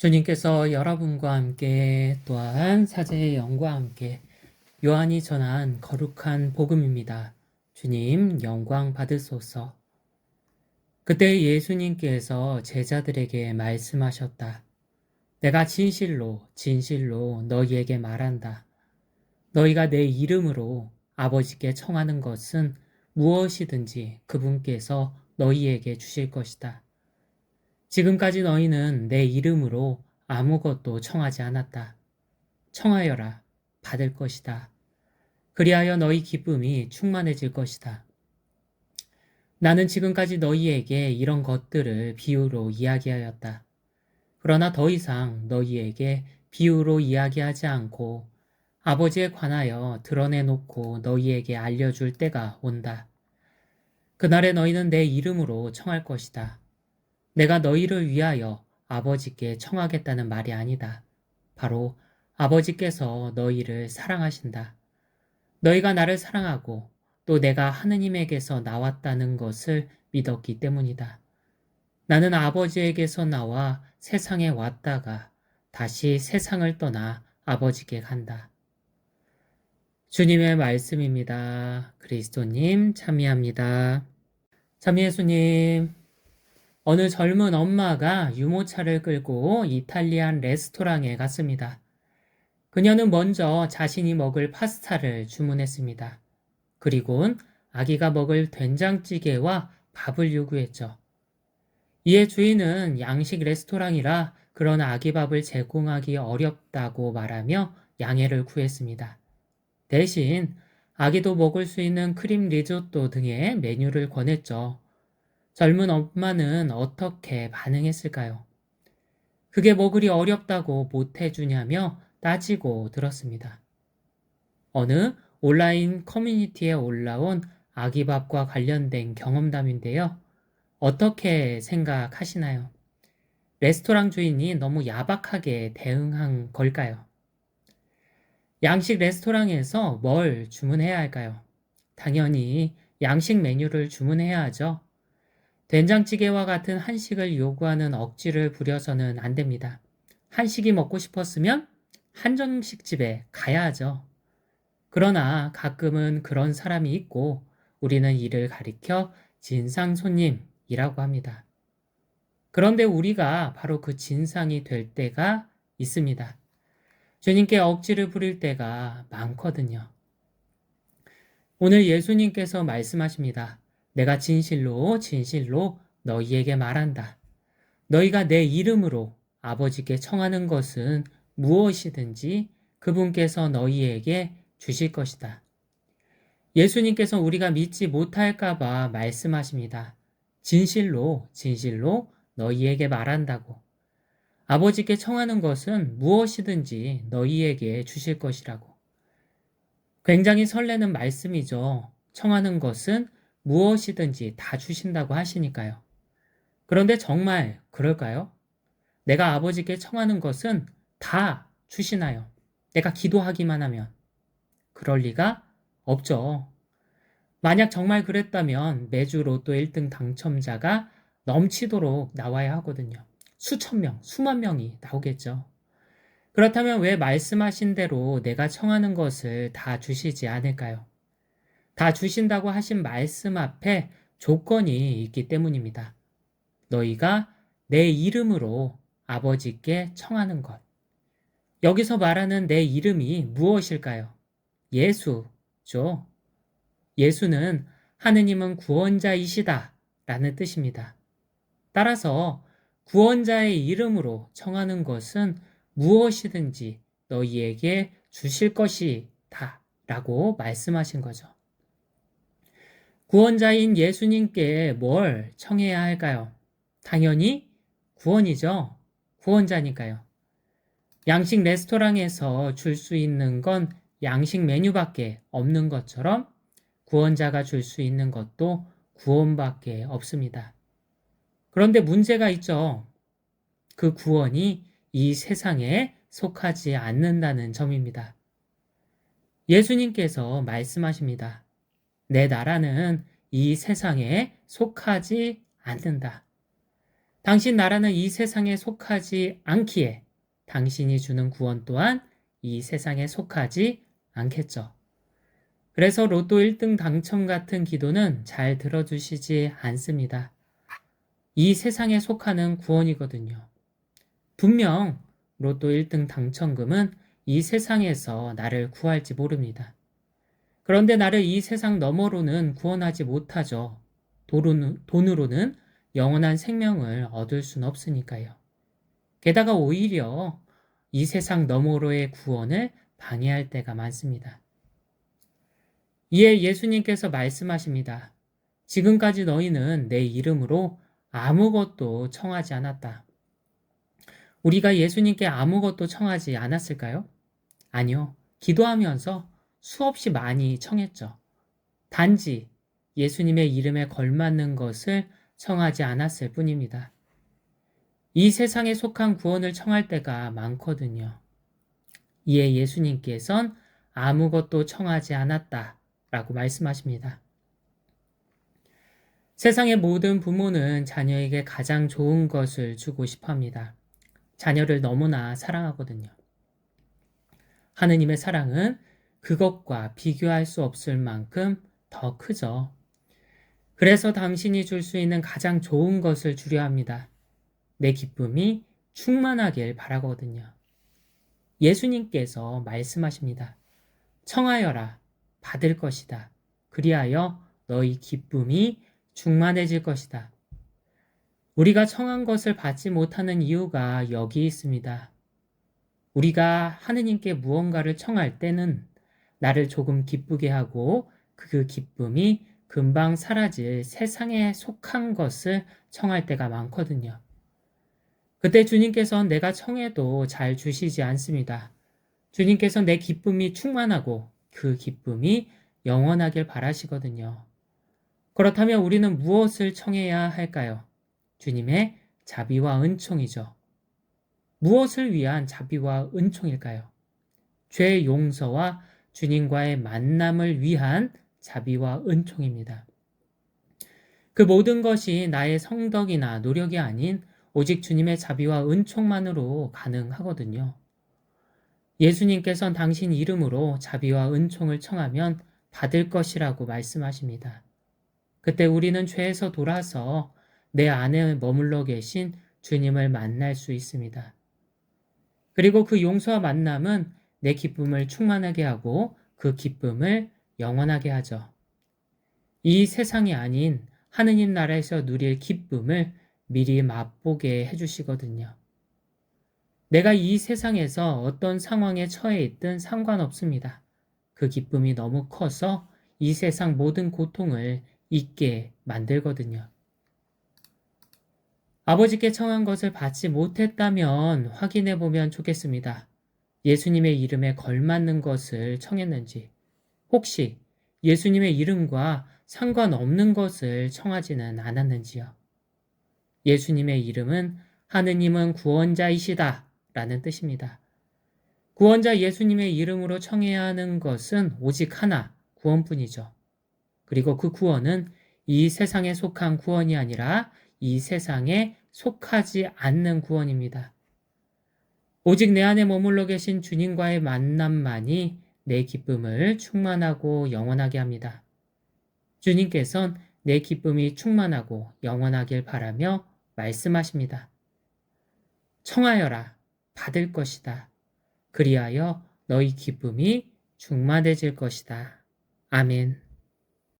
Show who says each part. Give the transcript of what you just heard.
Speaker 1: 주님께서 여러분과 함께 또한 사제의 영과 함께 요한이 전한 거룩한 복음입니다. 주님 영광 받으소서. 그때 예수님께서 제자들에게 말씀하셨다. 내가 진실로 진실로 너희에게 말한다. 너희가 내 이름으로 아버지께 청하는 것은 무엇이든지 그분께서 너희에게 주실 것이다. 지금까지 너희는 내 이름으로 아무것도 청하지 않았다. 청하여라, 받을 것이다. 그리하여 너희 기쁨이 충만해질 것이다. 나는 지금까지 너희에게 이런 것들을 비유로 이야기하였다. 그러나 더 이상 너희에게 비유로 이야기하지 않고 아버지에 관하여 드러내놓고 너희에게 알려줄 때가 온다. 그날에 너희는 내 이름으로 청할 것이다. 내가 너희를 위하여 아버지께 청하겠다는 말이 아니다. 바로 아버지께서 너희를 사랑하신다. 너희가 나를 사랑하고 또 내가 하느님에게서 나왔다는 것을 믿었기 때문이다. 나는 아버지에게서 나와 세상에 왔다가 다시 세상을 떠나 아버지께 간다. 주님의 말씀입니다. 그리스도님 참여합니다. 참 예수님, 어느 젊은 엄마가 유모차를 끌고 이탈리안 레스토랑에 갔습니다. 그녀는 먼저 자신이 먹을 파스타를 주문했습니다. 그리곤 아기가 먹을 된장찌개와 밥을 요구했죠. 이에 주인은 양식 레스토랑이라 그런 아기 밥을 제공하기 어렵다고 말하며 양해를 구했습니다. 대신 아기도 먹을 수 있는 크림 리조또 등의 메뉴를 권했죠. 젊은 엄마는 어떻게 반응했을까요? 그게 뭐 그리 어렵다고 못해주냐며 따지고 들었습니다. 어느 온라인 커뮤니티에 올라온 아기밥과 관련된 경험담인데요. 어떻게 생각하시나요? 레스토랑 주인이 너무 야박하게 대응한 걸까요? 양식 레스토랑에서 뭘 주문해야 할까요? 당연히 양식 메뉴를 주문해야 하죠. 된장찌개와 같은 한식을 요구하는 억지를 부려서는 안 됩니다. 한식이 먹고 싶었으면 한정식 집에 가야 하죠. 그러나 가끔은 그런 사람이 있고 우리는 이를 가리켜 진상 손님이라고 합니다. 그런데 우리가 바로 그 진상이 될 때가 있습니다. 주님께 억지를 부릴 때가 많거든요. 오늘 예수님께서 말씀하십니다. 내가 진실로 진실로 너희에게 말한다. 너희가 내 이름으로 아버지께 청하는 것은 무엇이든지 그분께서 너희에게 주실 것이다. 예수님께서 우리가 믿지 못할까봐 말씀하십니다. 진실로, 진실로 너희에게 말한다고. 아버지께 청하는 것은 무엇이든지 너희에게 주실 것이라고. 굉장히 설레는 말씀이죠. 청하는 것은 무엇이든지 다 주신다고 하시니까요. 그런데 정말 그럴까요? 내가 아버지께 청하는 것은 다 주시나요? 내가 기도하기만 하면. 그럴 리가 없죠. 만약 정말 그랬다면 매주 로또 1등 당첨자가 넘치도록 나와야 하거든요. 수천 명, 수만 명이 나오겠죠. 그렇다면 왜 말씀하신 대로 내가 청하는 것을 다 주시지 않을까요? 다 주신다고 하신 말씀 앞에 조건이 있기 때문입니다. 너희가 내 이름으로 아버지께 청하는 것. 여기서 말하는 내 이름이 무엇일까요? 예수죠. 예수는 하느님은 구원자이시다 라는 뜻입니다. 따라서 구원자의 이름으로 청하는 것은 무엇이든지 너희에게 주실 것이다 라고 말씀하신 거죠. 구원자인 예수님께 뭘 청해야 할까요? 당연히 구원이죠. 구원자니까요. 양식 레스토랑에서 줄 수 있는 건 양식 메뉴밖에 없는 것처럼 구원자가 줄 수 있는 것도 구원밖에 없습니다. 그런데 문제가 있죠. 그 구원이 이 세상에 속하지 않는다는 점입니다. 예수님께서 말씀하십니다. 내 나라는 이 세상에 속하지 않는다. 당신 나라는 이 세상에 속하지 않기에 당신이 주는 구원 또한 이 세상에 속하지 않겠죠. 그래서 로또 1등 당첨 같은 기도는 잘 들어주시지 않습니다. 이 세상에 속하는 구원이거든요. 분명 로또 1등 당첨금은 이 세상에서 나를 구할지 모릅니다. 그런데 나를 이 세상 너머로는 구원하지 못하죠. 돈으로는 영원한 생명을 얻을 수는 없으니까요. 게다가 오히려 이 세상 너머로의 구원을 방해할 때가 많습니다. 이에 예수님께서 말씀하십니다. 지금까지 너희는 내 이름으로 아무것도 청하지 않았다. 우리가 예수님께 아무것도 청하지 않았을까요? 아니요. 기도하면서 수없이 많이 청했죠. 단지 예수님의 이름에 걸맞는 것을 청하지 않았을 뿐입니다. 이 세상에 속한 구원을 청할 때가 많거든요. 이에 예수님께선 아무것도 청하지 않았다 라고 말씀하십니다. 세상의 모든 부모는 자녀에게 가장 좋은 것을 주고 싶어 합니다. 자녀를 너무나 사랑하거든요. 하느님의 사랑은 그것과 비교할 수 없을 만큼 더 크죠. 그래서 당신이 줄 수 있는 가장 좋은 것을 주려 합니다. 내 기쁨이 충만하길 바라거든요. 예수님께서 말씀하십니다. 청하여라, 받을 것이다. 그리하여 너희 기쁨이 충만해질 것이다. 우리가 청한 것을 받지 못하는 이유가 여기 있습니다. 우리가 하느님께 무언가를 청할 때는 나를 조금 기쁘게 하고 그 기쁨이 금방 사라질 세상에 속한 것을 청할 때가 많거든요. 그때 주님께서 내가 청해도 잘 주시지 않습니다. 주님께서 내 기쁨이 충만하고 그 기쁨이 영원하길 바라시거든요. 그렇다면 우리는 무엇을 청해야 할까요? 주님의 자비와 은총이죠. 무엇을 위한 자비와 은총일까요? 죄 용서와 주님과의 만남을 위한 자비와 은총입니다. 그 모든 것이 나의 성덕이나 노력이 아닌 오직 주님의 자비와 은총만으로 가능하거든요. 예수님께서는 당신 이름으로 자비와 은총을 청하면 받을 것이라고 말씀하십니다. 그때 우리는 죄에서 돌아서 내 안에 머물러 계신 주님을 만날 수 있습니다. 그리고 그 용서와 만남은 내 기쁨을 충만하게 하고 그 기쁨을 영원하게 하죠. 이 세상이 아닌 하느님 나라에서 누릴 기쁨을 미리 맛보게 해주시거든요. 내가 이 세상에서 어떤 상황에 처해 있든 상관없습니다. 그 기쁨이 너무 커서 이 세상 모든 고통을 잊게 만들거든요. 아버지께 청한 것을 받지 못했다면 확인해 보면 좋겠습니다. 예수님의 이름에 걸맞는 것을 청했는지, 혹시 예수님의 이름과 상관없는 것을 청하지는 않았는지요. 예수님의 이름은 하느님은 구원자이시다 라는 뜻입니다. 구원자 예수님의 이름으로 청해야 하는 것은 오직 하나, 구원뿐이죠. 그리고 그 구원은 이 세상에 속한 구원이 아니라 이 세상에 속하지 않는 구원입니다. 오직 내 안에 머물러 계신 주님과의 만남만이 내 기쁨을 충만하고 영원하게 합니다. 주님께선 내 기쁨이 충만하고 영원하길 바라며 말씀하십니다. 청하여라, 받을 것이다. 그리하여 너희 기쁨이 충만해질 것이다. 아멘.